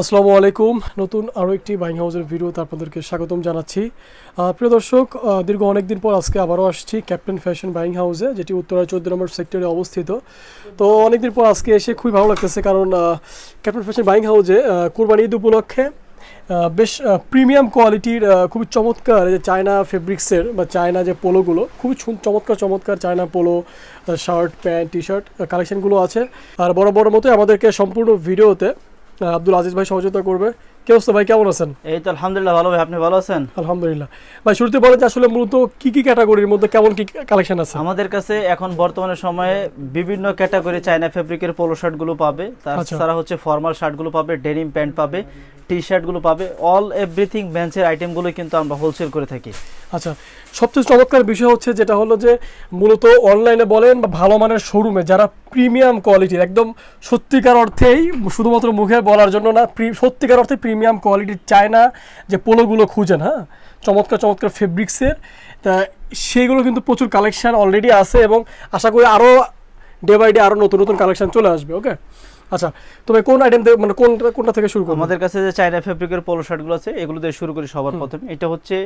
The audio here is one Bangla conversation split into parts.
আসসালামু আলাইকুম। নতুন আরও একটি বাইং হাউসের ভিডিওতে আপনাদেরকে স্বাগতম জানাচ্ছি। প্রিয় দর্শক দীর্ঘ অনেকদিন পর আজকে আবারও আসছি ক্যাপ্টেন ফ্যাশন বাইং হাউসে যেটি উত্তরা চোদ্দ নম্বর সেক্টরে অবস্থিত। তো অনেকদিন পর আজকে এসে খুবই ভালো লাগতেছে কারণ ক্যাপ্টেন ফ্যাশন বাইং হাউসে কোরবানি ঈদ উপলক্ষে বেশ প্রিমিয়াম কোয়ালিটির খুবই চমৎকার যে চায়না ফেব্রিক্সের বা চায়না যে পোলোগুলো, খুবই চমৎকার চমৎকার China polo shirt pant T shirt কালেকশনগুলো আছে। আর বড় বড় মতোই আমাদেরকে সম্পূর্ণ ভিডিওতে আব্দুল আজিজ ভাই সহযোগিতা করবে। কে অবস্থা ভাই কেমন আছেন? এই তো আলহামদুলিল্লাহ ভালো ভাই আপনি ভালো আছেন? আলহামদুলিল্লাহ। ভাই শুরুতে বলেন যে আসলে মূলত কি কি ক্যাটাগরির মধ্যে কেমন কি কালেকশন আছে? আমাদের কাছে এখন বর্তমানে সময়ে বিভিন্ন ক্যাটাগরি চায়না ফেব্রিকের পোলো শার্টগুলো পাবে। আচ্ছা। তাছাড়া হচ্ছে ফর্মাল শার্টগুলো পাবে ডেনিম প্যান্ট পাবে। টি শার্টগুলো পাবে। অল এভরিথিং ব্যাঞ্চের আইটেমগুলো কিন্তু আমরা হোলসেল করে থাকি। আচ্ছা সবচেয়ে চমৎকার বিষয় হচ্ছে যেটা হলো যে, মূলত অনলাইনে বলেন বা ভালো মানের শোরুমে যারা প্রিমিয়াম কোয়ালিটির একদম সত্যিকার অর্থেই শুধুমাত্র মুখে বলার জন্য না সত্যিকার অর্থে প্রিমিয়াম কোয়ালিটির চায় না যে পোলোগুলো খুঁজেন হ্যাঁ? চমৎকার চমৎকার ফেব্রিক্সের তা সেইগুলো কিন্তু প্রচুর কালেকশান অলরেডি আছে এবং আশা করি আরও ডে বাই ডে আরও নতুন নতুন কালেকশন চলে আসবে ওকে আচ্ছা তবে কোন আইটেম থেকে মানে কোনটা কোনটা থেকে শুরু করব? আমাদের কাছে যে চায়না ফেব্রিকের পোলো শার্টগুলো আছে এগুলো দিয়ে শুরু করি সবার প্রথমে। এটা হচ্ছে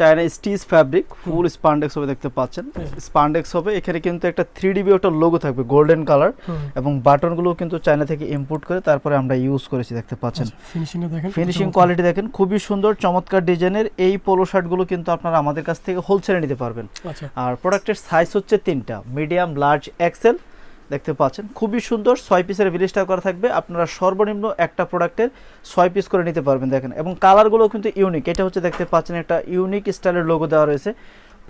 China stitch fabric full spandex হবে দেখতে পাচ্ছেন। স্পান্ডেক্স হবে এখানে কিন্তু একটা থ্রি ডিবি একটা লোগো থাকবে গোল্ডেন কালার এবং বাটনগুলো কিন্তু চায়না থেকে ইম্পোর্ট করে তারপরে আমরা ইউজ করেছি দেখতে পাচ্ছেন। ফিনিশিং কোয়ালিটি দেখেন খুবই সুন্দর চমৎকার ডিজাইনের এই পোলো শার্টগুলো কিন্তু আপনারা আমাদের কাছ থেকে হোলসেলে নিতে পারবেন। আচ্ছা। আর প্রোডাক্টের সাইজ হচ্ছে তিনটা মিডিয়াম লার্জ এক্সেল দেখতে পাচ্ছেন। খুবই সুন্দর ছয় পিসের বিলিস্টার করা থাকবে। আপনারা সর্বনিম্ন একটা প্রোডাক্টের ছয় পিস করে নিতে পারবেন, দেখেন। এবং কালারগুলো কিন্তু ইউনিক এটা হচ্ছে দেখতে পাচ্ছেন একটা ইউনিক স্টাইলের লোগো দেওয়া রয়েছে।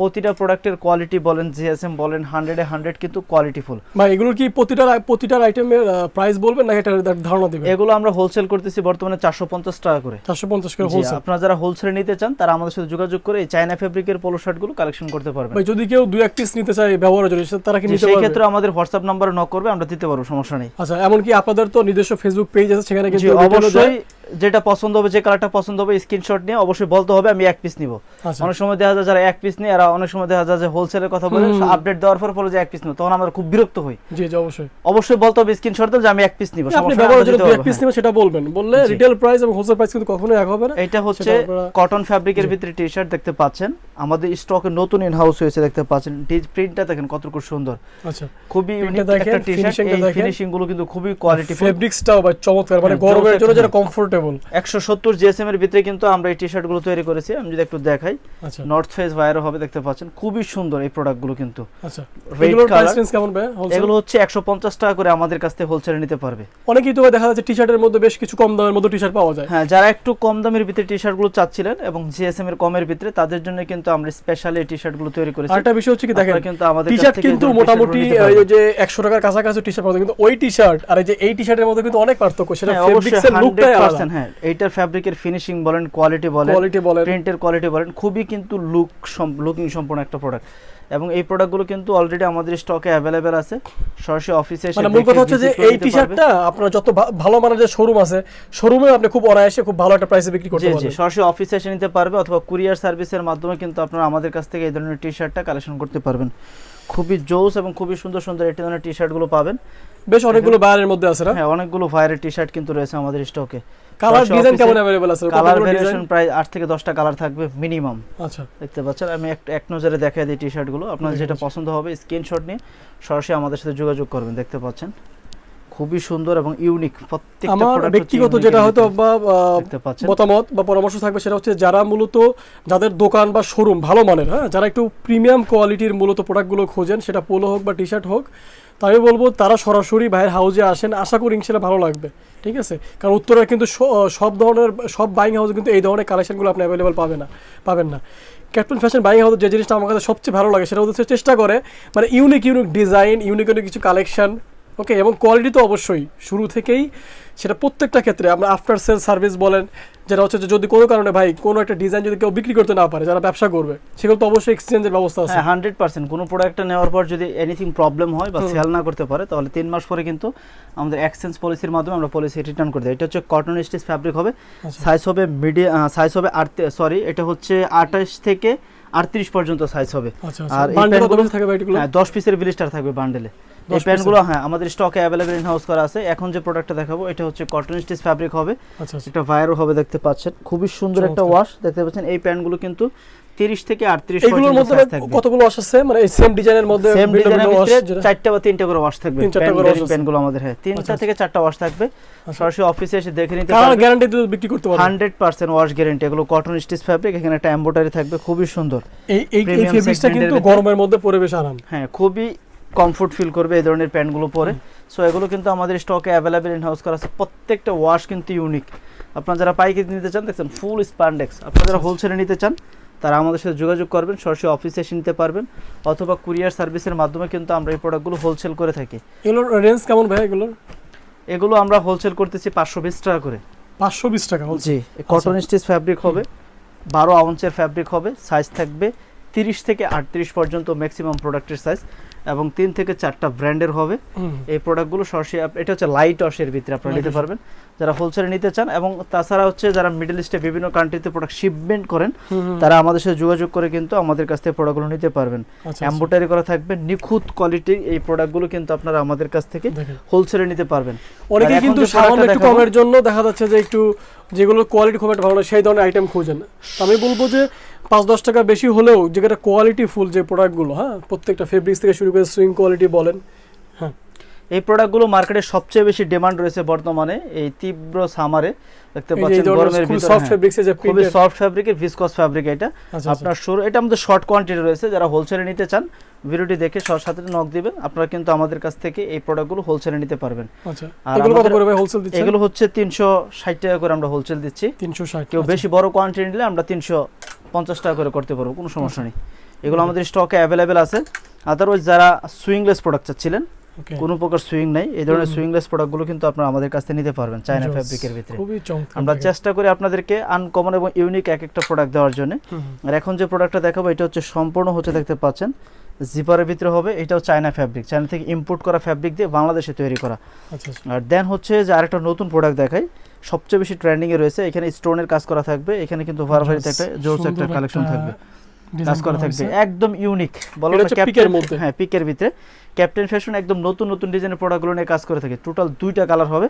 প্রতিটা প্রোডাক্টের কোয়ালিটি বলেন জিএসএম বলেন হান্ড্রেডে হান্ড্রেড কিন্তু কোয়ালিটিফুল ভাই এগুলোর কি প্রতিটার প্রতিটার আইটেমের প্রাইস বলবেন নাকি এটা ধারণা দিবেন? এগুলো আমরা হোলসেল করতেছি বর্তমানে চারশো পঞ্চাশ টাকা করে। চারশো পঞ্চাশ করে হোলসেল আপনারা যারা হোলসেলে নিতে চান তারা আমাদের সাথে যোগাযোগ করে এই চায়না ফেব্রিকের পোলো শার্টগুলো কালেকশন করতে পারবেন। ভাই যদি কেউ দুই এক পিস নিতে চায় ব্যবহারের জন্য তারা কি নিতে সেই ক্ষেত্রে আমাদের হোয়াটসঅ্যাপ নাম্বারে নক করবে আমরা দিতে পারব সমস্যা নেই। আচ্ছা এমনকি আপনাদের তো নিজস্ব ফেসবুক পেজ আছে সেখানে কিন্তু অবশ্যই। যেটা পছন্দ হবে যে কালারটা পছন্দ হবে স্ক্রিনশট নিয়ে অবশ্যই বলতে হবে আমি এক পিস নিব। আচ্ছা। অনেক সময় দেখা যায় যারা এক পিস নিয়ে আর অনেক সময় দেখা যায় যে হোলসেলের কথা বলে আপডেট দেওয়ার পর বলে যে এক পিস নিব তখন আমরা খুব বিরক্ত হই। জি জি অবশ্যই। অবশ্যই বলতে হবে স্ক্রিনশট দেন যে আমি এক পিস নিব আপনি নেই, দিতে দুই এক পিস হ্যাঁ। নেবেন সেটা বলবেন। বললে রিটেল প্রাইস এবং হোলসেল প্রাইস কিন্তু কখনোই এক হবে না। এটা হচ্ছে কটন ফ্যাব্রিকের ভিতরে টি শার্ট দেখতে পাচ্ছেন। আমাদের স্টকে নতুন ইন হাউস হয়েছে দেখতে পাচ্ছেন। প্রিন্টটা দেখেন কতটুকু সুন্দর। আচ্ছা। খুবই ইউনিক একটা টি শার্ট finishing এই ফিনিশিংগুলো কিন্তু খুবই কোয়ালিটি ফেব্রিক্সটাও ভাই চমৎকার মানে হ্যাঁ, গরমের জন্য যেটা হ্যাঁ। কমফোর্টেবল একশো সত্তর জিএসএম এর ভিতরে কিন্তু আমরা এই টি শার্টগুলো তৈরি করেছি। আমি যদি একটু দেখাই আচ্ছা। নর্থ ফেস ভাইয়ারও হবে দেখতে পাচ্ছেন। খুবই সুন্দর এই প্রোডাক্টগুলো কিন্তু। আচ্ছা। এগুলোর প্রাইস রেঞ্জ কেমন ভাই? এগুলো হচ্ছে একশো পঞ্চাশ টাকা করে আমাদের কাছ থেকে হোলসেলে নিতে পারবে। অনেকেই তো দেখা যাচ্ছে টি শার্টের মধ্যে বেশ কিছু কম দামের মধ্যে টি শার্ট পাওয়া যায়। হ্যাঁ যারা একটু কম দামের ভিতরে টি শার্টগুলো চাচ্ছিলেন এবং জিএসএম এর কমের ভিতরে তাদের জন্য কিন্তু আমরা স্পেশালি এই টি শার্টগুলো তৈরি করেছি। আরেকটা বিষয় হচ্ছে কি দেখেন কিন্তু আমাদের টি-শার্ট কিন্তু মোটামুটি গুলো এই যে একশো টাকার কাছাকাছি টি শার্ট পাওয়া যায় কিন্তু ওই টি শার্ট আর এই যে এই টি শার্টের মধ্যে কিন্তু অনেক পার্থক্য সেটা হ্যাঁ, ফেব্রিক্সের লুকটাই আলাদা। 100% হ্যাঁ এইটার ফ্যাব্রিকের ফিনিশিং বলেন কোয়ালিটি বলেন কোয়ালিটি বলেন। প্রিন্টের কোয়ালিটি বলেন খুবই কিন্তু লুক লুকিং সম্পূর্ণ একটা প্রোডাক্ট এবং এই প্রোডাক্টগুলো কিন্তু অলরেডি আমাদের স্টকে অ্যাভেলেবেল আছে। সরাসরি অফিসে এসে মানে মূল কথা হচ্ছে যে এই টি শার্টটা আপনার যত ভালো মানের যে শোরুম আছে শোরুমে আপনি খুব অনায়াসে খুব ভালো একটা প্রাইসে বিক্রি করতে জি জি সরাসরি অফিসে এসে নিতে পারবে অথবা কুরিয়ার সার্ভিসের মাধ্যমে কিন্তু আপনারা আমাদের কাছ থেকে এই ধরনের টি শার্টটা কালেকশন করতে পারবেন। খুবই জোস এবং খুবই সুন্দর সুন্দর এই ধরনের টি শার্টগুলো পাবেন। বেশ অনেকগুলো বায়ারের মধ্যে আছে না? হ্যাঁ অনেকগুলো ফায়ারের টি শার্ট কিন্তু রয়েছে আমাদের স্টকে কালার ডিজাইন কেমন অ্যাভেলেবল আছে? কালার ভেরিয়েশন প্রায় আট থেকে দশটা কালার থাকবে মিনিমাম আচ্ছা। দেখতে পাচ্ছেন আমি এক এক নজরে দেখাই দিই টি শার্টগুলো আপনার ঠিক যেটা পছন্দ হবে স্ক্রিনশট নিয়ে সরাসরি আমাদের সাথে যোগাযোগ করবেন দেখতে পাচ্ছেন। খুবই সুন্দর এবং ইউনিক প্রত্যেকটা আমার ব্যক্তিগত যেটা হয়তো বা দেখতে পাচ্ছেন। মতামত বা পরামর্শ থাকবে সেটা হচ্ছে যারা মূলত যাদের দোকান বা শোরুম ভালো মানের হ্যাঁ যারা একটু প্রিমিয়াম কোয়ালিটির মূলত প্রোডাক্টগুলো খোঁজেন সেটা পোলো হোক বা টি শার্ট হোক আমি বলব তারা সরাসরি ভাইয়ের হাউজে আসেন। আশা করি ইনশাল্লাহ ভালো লাগবে, ঠিক আছে? কারণ উত্তরের কিন্তু সব ধরনের, সব বাইং হাউসে কিন্তু এই ধরনের কালেকশনগুলো আপনি অ্যাভেলেবেল পাবেন না পাবেন না। ক্যাপ্টেন ফ্যাশন বাইং হাউস যে জিনিসটা আমার কাছে সবচেয়ে ভালো লাগে, সেটা হচ্ছে চেষ্টা করে মানে unique unique design unique unique কিছু কালেকশন ওকে এবং কোয়ালিটি তো অবশ্যই। শুরু থেকেই সেটা প্রত্যেকটা ক্ষেত্রে আমরা আফটার সেল সার্ভিস বলেন যেটা হচ্ছে যদি কোনো কারণে ভাই কোনো একটা ডিজাইন যদি কেউ বিক্রি করতে না পারে যারা ব্যবসা করবে সেগুলো তো অবশ্যই এক্সচেঞ্জের ব্যবস্থা আছে। হ্যাঁ হান্ড্রেড পার্সেন্ট কোনো প্রোডাক্টটা নেওয়ার পর যদি এনিথিং প্রবলেম হয় বা সেল না করতে পারে তাহলে তিন মাস পরে কিন্তু আমাদের এক্সচেঞ্জ পলিসির মাধ্যমে আমরা পলিসি রিটার্ন করে দিই। এটা হচ্ছে কটন স্টিচ ফ্যাব্রিক হবে। আচ্ছা। সাইজ হবে মিডিয়াম সাইজ হবে আট সরি এটা হচ্ছে আঠাশ থেকে আটত্রিশ পর্যন্ত সাইজ হবে। আচ্ছা আর আর হ্যাঁ দশ পিসের বিলিস্টার থাকবে বান্ডেলে এই প্যান্টগুলো হ্যাঁ আমাদের স্টকে অ্যাভেলেবেল ইন হাউস করা আছে। এখন যে প্রোডাক্টটা দেখাবো এটা হচ্ছে কটন স্টিচ ফ্যাব্রিক হবে। আচ্ছা আচ্ছা। একটা ভাইরও হবে দেখতে পাচ্ছেন। খুবই সুন্দর একটা ওয়াশ দেখতে পাচ্ছেন। এই প্যান্টগুলো কিন্তু 30 থেকে 38 এগুলোর মধ্যে কতগুলো ওয়াশ আছে? মানে এই সেম ডিজাইনের মধ্যে সেম ডিজাইনের ভিতরে চারটা বা তিনটা করে ওয়াশ থাকবে। চারটা করে আছে। প্যান্টগুলো আমাদের হ্যাঁ। তিনটা আচ্ছা, থেকে চারটা ওয়াশ থাকবে। সরাসরি অফিসে এসে দেখে নিতে পারবেন। গ্যারান্টি দিয়ে বিক্রি করতে পারবেন। হান্ড্রেড পার্সেন্ট ওয়াশ গ্যারান্টি এগুলো কটন স্টিচ ফ্যাব্রিক এখানে একটা এম্বোটারি থাকবে খুবই সুন্দর। এই এই এর কিন্তু গরমের মধ্যে পরে বেশ আরাম। হ্যাঁ খুবই কমফোর্ট ফিল করবে এই ধরনের প্যান্টগুলো পরে। সো এগুলো কিন্তু আমাদের স্টকে অ্যাভেলেবেল ইন হাউস করা আছে। প্রত্যেকটা ওয়াশ কিন্তু ইউনিক আপনারা যারা পাইকারি নিতে চান দেখছেন ফুল স্প্যান্ডেক্স আপনারা যারা হোলসেলে নিতে চান তারা আমাদের সাথে যোগাযোগ করবেন সরাসরি অফিসে এসে নিতে পারবেন। অথবা কুরিয়ার সার্ভিসের মাধ্যমে কিন্তু আমরা এই প্রোডাক্টগুলো হোলসেল করে থাকি। এগুলোর রেঞ্জ কেমন ভাই এগুলো এগুলো আমরা হোলসেল করতেছি পাঁচশো বিশ টাকা করে। পাঁচশো বিশ টাকা জি কটন স্টিচ ফ্যাব্রিক হবে বারো আউন্সের ফ্যাব্রিক হবে সাইজ থাকবে তিরিশ থেকে আটত্রিশ পর্যন্ত ম্যাক্সিমাম প্রোডাক্টের সাইজ এবং তিন থেকে চারটা ব্র্যান্ডের হবে। এই প্রোডাক্টগুলো সরাসরি এটা হচ্ছে লাইট ওয়াশের ভিতরে আপনারা নিতে পারবেন। যারা হোলসেলে নিতে চান এবং তাছাড়া হচ্ছে যারা মিডল ইস্টে বিভিন্ন কান্ট্রিতে প্রোডাক্ট শিপমেন্ট করেন। তারা আমাদের সাথে যোগাযোগ করে কিন্তু আমাদের কাছ থেকে প্রোডাক্টগুলো নিতে পারবেন। আচ্ছা, আচ্ছা। করা থাকবে নিখুঁত কোয়ালিটির এই প্রোডাক্টগুলো কিন্তু আপনারা আমাদের কাছ থেকে হোলসেলে নিতে পারবেন। অনেকে কিন্তু সামান্য একটু কমের জন্য দেখা যাচ্ছে যে একটু যেগুলো কোয়ালিটি খুব একটা ভালো না সেই ধরনের আইটেম খোঁজেন। আমি বলব যে পাঁচ দশ টাকা বেশি হলেও যেটা কোয়ালিটি ফুল যে প্রোডাক্টগুলো হ্যাঁ প্রত্যেকটা ফেব্রিক্স থেকে শুরু করে সুইং কোয়ালিটি বলেন হ্যাঁ। এই প্রোডাক্টগুলো মার্কেটে সবচেয়ে বেশি ডিমান্ড রয়েছে বর্তমানে এই তীব্র সামারে দেখতে পাচ্ছেন গরমের ভিতরে সফট হ্যাঁ, ফেব্রিক্সে যে খুবই সফট ফ্যাব্রিকের ভিসকস ফ্যাব্রিক এটা। আচ্ছা আপনার শুরু এটা আমাদের শর্ট কোয়ান্টিটি রয়েছে। যারা হোলসেলে নিতে চান ভিডিওটি দেখে সর সাথে নক দিবেন। আপনারা কিন্তু আমাদের কাছ থেকে এই প্রোডাক্টগুলো হোলসেলে নিতে পারবেন। আচ্ছা। আর এগুলো কত করে ভাই হোলসেল দিচ্ছেন? এগুলো হচ্ছে তিনশো ষাট টাকা করে আমরা হোলসেল দিচ্ছি। তিনশো ষাট কেউ বেশি বড় কোয়ান্টিটি নিলে আমরা তিনশো পঞ্চাশ টাকা করে করতে পারব কোনো সমস্যা নেই। এগুলো আমাদের স্টকে অ্যাভেলেবেল আছে। আদারওয়াইজ যারা সুইংলেস প্রোডাক্ট চাচ্ছিলেন কোনো প্রকার সুইং নাই। এই ধরনের সুইংলেস প্রোডাক্টগুলো কিন্তু আপনারা আমাদের কাছ থেকে নিতে পারবেন চায়না ফ্যাব্রিকের ভিতরে। আমরা চেষ্টা করি আপনাদেরকে আনকমন এবং ইউনিক এক একটা প্রোডাক্ট দেওয়ার জন্য। আর এখন যে প্রোডাক্টটা দেখাবো এটা হচ্ছে সম্পূর্ণ হচ্ছে দেখতে পাচ্ছেন। জিপারের ভিতরে হবে এটাও চায়না ফ্যাব্রিক চায়না থেকে ইম্পোর্ট করা ফ্যাব্রিক দিয়ে বাংলাদেশে তৈরি করা। আচ্ছা আচ্ছা। আর দেন হচ্ছে যে আরেকটা নতুন প্রোডাক্ট দেখাই। সবচেয়ে বেশি ট্রেন্ডিংয়ে রয়েছে। এখানে স্টোনের কাজ করা থাকবে এখানে কিন্তু ভারভারিতে একটা জোরস একটা কালেকশন থাকবে। কাজ করা থাকবে। একদম ইউনিক বলো পিকের মধ্যে। হ্যাঁ পিকের ভিতরে। ক্যাপ্টেন ফ্যাশন একদম নতুন নতুন ডিজাইনের প্রোডাক্টগুলো নিয়ে কাজ করে থাকে। টোটাল দুইটা কালার হবে।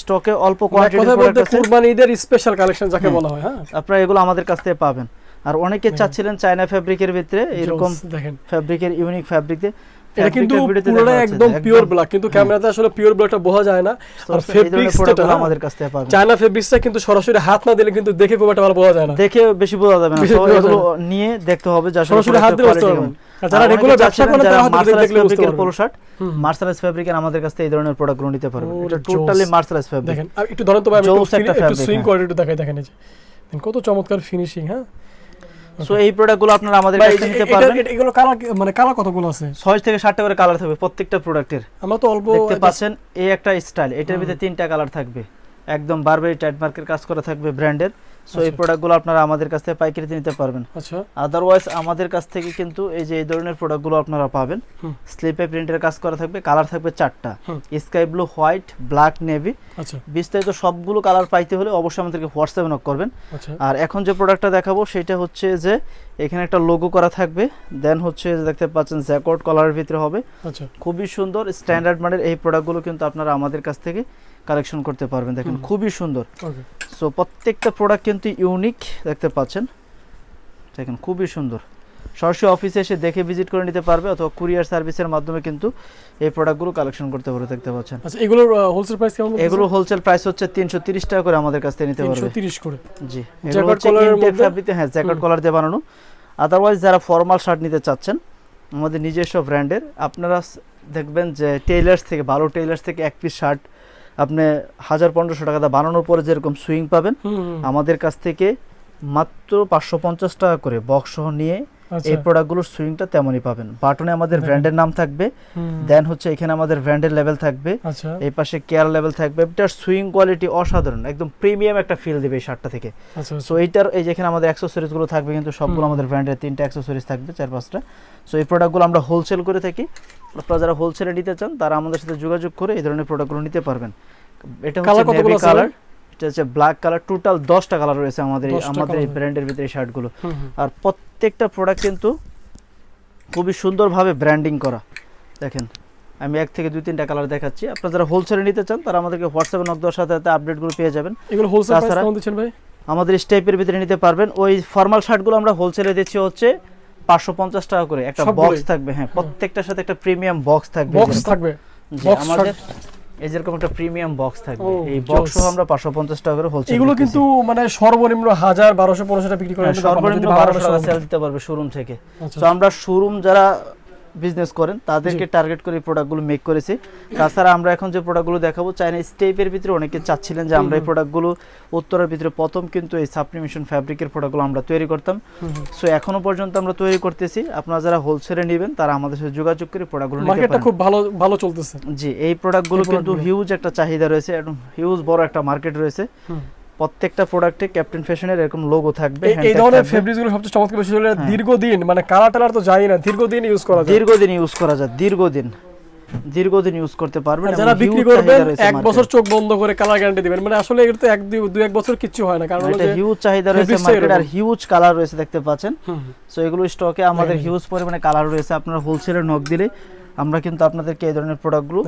স্টকে অল্প মানে কথায় প্রোডাক্ট আছে। কুরবানি ঈদের স্পেশাল কালেকশন যাকে। বলা হয় হ্যাঁ? আপনারা এগুলো আমাদের কাছ থেকে পাবেন। আর অনেকে। চাচ্ছিলেন চায়না ফ্যাব্রিকের ভিতরে এরকম দেখেন। ফ্যাব্রিকের ইউনিক ফ্যাব্রিক দিয়ে এটা কিন্তু পুরোটা একদম পিওর ব্ল্যাক কিন্তু ক্যামেরাতে আসলে পিওর ব্ল্যাকটা বোঝা যায় না। আর product যেটা, হ্যাঁ। আমাদের কাছ থেকে পাবেন চায়না ফেব্রিক্সটা কিন্তু সরাসরি হাত না দিলে কিন্তু দেখে খুব একটা ভালো বোঝা যায় না। দেখে বেশি বোঝা যাবে না। এগুলো নিয়ে দেখতে হবে যে সরাসরি হাত দিয়ে বুঝতে পারবেন। যারা রেগুলার ব্যবসা করেন তারা হয়তো মার্শালাইজ দেখলে বুঝতে ফেব্রিকের পারবেন। পোলো শার্ট হুম, ফেব্রিকের আমাদের কাছ থেকে এই ধরনের প্রোডাক্টগুলো নিতে পারবেন। এটা টোটালি মার্শালাইজ ফেব্রিক দেখেন একটু ধরেন তো ভাই আমি একটু সুইং হ্যাঁ। কোয়ালিটি দেখাই দেখেন এই যে। কত চমৎকার ফিনিশিং হ্যাঁ? সো এই প্রোডাক্টগুলো আপনারা আমাদের কাছ থেকে নিতে পারবেন। এগুলো কালার মানে কালার কতগুলো আছে? 6 থেকে সাতটা করে কালার থাকবে প্রত্যেকটা প্রোডাক্টের আমরা তো অল্প দেখতে পাচ্ছেন এই একটা স্টাইল এটার ভিতরে তিনটা কালার থাকবে। একদম বারবারি ট্রেডমার্কের কাজ করা থাকবে ব্র্যান্ডের সো এই আচ্ছা। প্রোডাক্টগুলো আপনারা আমাদের কাছ থেকে পাইকারিতে নিতে পারবেন। আচ্ছা। আদারওয়াইজ আমাদের কাছ থেকে কিন্তু এই যে এই ধরনের প্রোডাক্টগুলো আপনারা পাবেন। স্লিপে প্রিন্টের কাজ করা থাকবে কালার থাকবে চারটা। Sky blue white black navy আচ্ছা। বিস্তারিত সবগুলো কালার পাইতে হলে অবশ্যই আমাদেরকে হোয়াটসঅ্যাপে নক করবেন। আচ্ছা। আর এখন যে প্রোডাক্টটা দেখাবো সেটা হচ্ছে যে এখানে একটা লোগো করা থাকবে। দেন হচ্ছে যে দেখতে পাচ্ছেন জ্যাকট কলারের ভিতরে হবে। আচ্ছা। খুবই সুন্দর স্ট্যান্ডার্ড মানের এই প্রোডাক্টগুলো কিন্তু আপনারা আমাদের কাছ থেকে কালেকশন করতে পারবেন। দেখেন খুবই সুন্দর। সো প্রত্যেকটা প্রোডাক্ট কিন্তু ইউনিক দেখতে পাচ্ছেন। দেখেন খুবই সুন্দর। সরাসরি অফিসে এসে দেখে ভিজিট করে নিতে পারবে অথবা কুরিয়ার সার্ভিসের মাধ্যমে কিন্তু এই প্রোডাক্টগুলো কালেকশন করতে পারবে দেখতে পাচ্ছেন। আচ্ছা এগুলোর হোলসেল প্রাইস কেমন এগুলো হোলসেল প্রাইস হচ্ছে তিনশো তিরিশ টাকা করে আমাদের কাছ থেকে নিতে পারবে। তিরিশ করে। জি মধ্যে? হ্যাঁ জ্যাকেট কলার দিয়ে বানানো। আদারওয়াইজ যারা ফর্মাল শার্ট নিতে চাচ্ছেন আমাদের নিজস্ব ব্র্যান্ডের আপনারা দেখবেন যে টেইলার্স থেকে ভালো টেইলার্স থেকে এক পিস শার্ট আপনি হাজার পনেরোশো টাকা দা বানানোর পরে যেরকম সুইং পাবেন আমাদের কাছ থেকে মাত্র পাঁচশো পঞ্চাশ টাকা করে বক্স সহ নিয়ে এই প্রোডাক্টগুলোর সুইংটা তেমনই পাবেন। বাটনে আমাদের। ব্র্যান্ডের নাম থাকবে দেন হচ্ছে এখানে আমাদের ব্র্যান্ডের লেভেল থাকবে। আচ্ছা। এই পাশে কেয়ার লেভেল থাকবে। এটার সুইং কোয়ালিটি অসাধারণ একদম প্রিমিয়াম একটা ফিল দেবে এই শার্টটা থেকে। আচ্ছা সো এইটার এই যেখানে আমাদের অ্যাক্সেসরিজগুলো থাকবে কিন্তু সবগুলো আমাদের ব্র্যান্ডের তিনটা অ্যাক্সেসরিজ থাকবে চার পাঁচটা। সো এই প্রোডাক্টগুলো আমরা হোলসেল করে থাকি। আপনারা যারা হোলসেলে নিতে চান তারা আমাদের সাথে যোগাযোগ করে এই ধরনের প্রোডাক্টগুলো নিতে পারবেন। এটা হচ্ছে কালার হচ্ছে ব্ল্যাক কালার টোটাল দশটা কালার রয়েছে আমাদের আমাদের এই ব্র্যান্ডের ভিতরে শার্টগুলো আর প্রত্যেকটা প্রোডাক্ট কিন্তু খুবই সুন্দরভাবে ব্র্যান্ডিং করা। দেখেন আমি এক থেকে দুই তিনটা কালার দেখাচ্ছি। আপনারা যারা হোলসেলে নিতে চান তারা আমাদেরকে হোয়াটসঅ্যাপে নক দেওয়ার সাথে সাথে আপডেটগুলো পেয়ে যাবেন। এগুলো হোলসেল দিচ্ছেন ভাই? আমাদের স্টেপের ভিতরে নিতে পারবেন। ওই ফর্মাল শার্টগুলো আমরা হোলসেলে দিচ্ছি হচ্ছে পাঁচশো পঞ্চাশ টাকা করে। একটা বক্স থাকবে হ্যাঁ প্রত্যেকটার সাথে একটা প্রিমিয়াম বক্স থাকবে বক্স থাকবে। আমাদের এই যেরকম একটা প্রিমিয়াম বক্স থাকবে এই বক্স আমরা পাঁচশো পঞ্চাশ টাকা করে হোলসেল এগুলো কিন্তু মানে সর্বনিম্ন হাজার বারোশো পনেরোশো টাকা বিক্রি করে হ্যাঁ, সর্বনিম্ন বারোশো টাকা সেল দিতে পারবে শোরুম থেকে। আচ্ছা। তো আমরা শোরুম যারা বিজনেস করেন তাদেরকে টার্গেট করে এই প্রোডাক্টগুলো মেক করেছি। তাছাড়া আমরা এখন যে প্রোডাক্টগুলো দেখাবো চাইনা স্টেপের ভিতরে অনেকে চাচ্ছিলেন যে আমরা এই প্রোডাক্টগুলো উত্তরের ভিতরে প্রথম কিন্তু এই সাবলিমেশন ফ্যাব্রিকের প্রোডাক্টগুলো আমরা তৈরি করতাম। সো এখনও পর্যন্ত আমরা তৈরি করতেছি। আপনারা যারা হোলসেলে নেবেন তারা আমাদের সাথে যোগাযোগ করে প্রোডাক্টগুলো মার্কেটটা খুব ভালো ভালো চলতেছে। জি এই প্রোডাক্টগুলো কিন্তু হিউজ একটা চাহিদা রয়েছে হিউজ বড় একটা মার্কেট রয়েছে। প্রত্যেকটা প্রোডাক্টে ক্যাপ্টেন ফ্যাশনের এরকম লোগো থাকবে এই- ধরনের থাকবে। ফেব্রিক্সগুলো সবচেয়ে চমৎকার বেশি হলে হ্যাঁ। দীর্ঘদিন মানে কালার টালার তো যায় না দীর্ঘদিন ইউজ করা যায়। দীর্ঘদিন ইউজ করা যায় দীর্ঘদিন। দীর্ঘদিন ইউজ করতে পারবেন যারা বিক্রি করবেন এক বছর চোখ বন্ধ করে কালার গ্যারান্টি দিবেন। মানে আসলে এটা তো এক দুই দুই এক বছর কিছু হয় না কারণ এটা হিউজ চাহিদা রয়েছে fabrics-টা আর হিউজ কালার রয়েছে দেখতে পাচ্ছেন। সো এগুলো স্টকে আমাদের হিউজ পরিমাণে কালার রয়েছে। আপনারা হোলসেলে নক দিলে আমরা কিন্তু আপনাদেরকে এই ধরনের প্রোডাক্টগুলো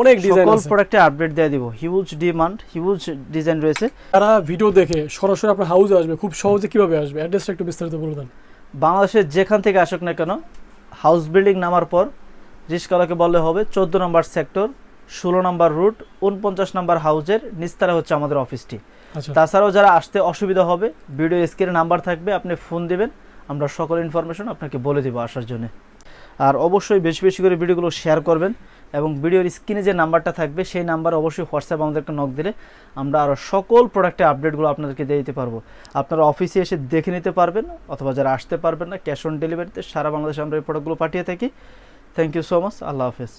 অনেক ডিজাইন সকল প্রোডাক্টে আপডেট দিয়ে দিব। হিউজ ডিমান্ড হিউজ ডিজাইন রয়েছে। যারা ভিডিও দেখে সরাসরি আপনার হাউসে আসবে খুব সহজে কীভাবে আসবে? অ্যাড্রেসটা একটু বিস্তারিত বলে দেন। বাংলাদেশের যেখান থেকে আসুক না কেন হাউস বিল্ডিং নামার পর রিস্কালাকে বললে হবে চোদ্দ নম্বর সেক্টর ষোলো নম্বর রুট উনপঞ্চাশ নম্বর হাউজের নিস্তারা হচ্ছে আমাদের অফিসটি আচ্ছা। তাছাড়াও যারা আসতে অসুবিধা হবে ভিডিও স্ক্রিনে নাম্বার থাকবে আপনি ফোন দিবেন আমরা সকল ইনফরমেশন আপনাকে বলে দেবো আসার জন্য। আর অবশ্যই বেশি বেশি করে ভিডিওগুলো শেয়ার করবেন এবং ভিডিওর স্ক্রিনে যে নাম্বারটা থাকবে, সেই নাম্বার অবশ্যই হোয়াটসঅ্যাপ আমাদেরকে নক দিলে আমরা আরও সকল প্রোডাক্টের আপডেটগুলো আপনাদেরকে দিয়ে দিতে পারব। আপনারা অফিসে এসে দেখে নিতে পারবেন, অথবা যারা আসতে পারবেন না ক্যাশ অন ডেলিভারিতে সারা বাংলাদেশে আমরা এই প্রোডাক্টগুলো পাঠিয়ে থাকি। থ্যাংক ইউ সো মাচ আল্লাহ হাফেজ।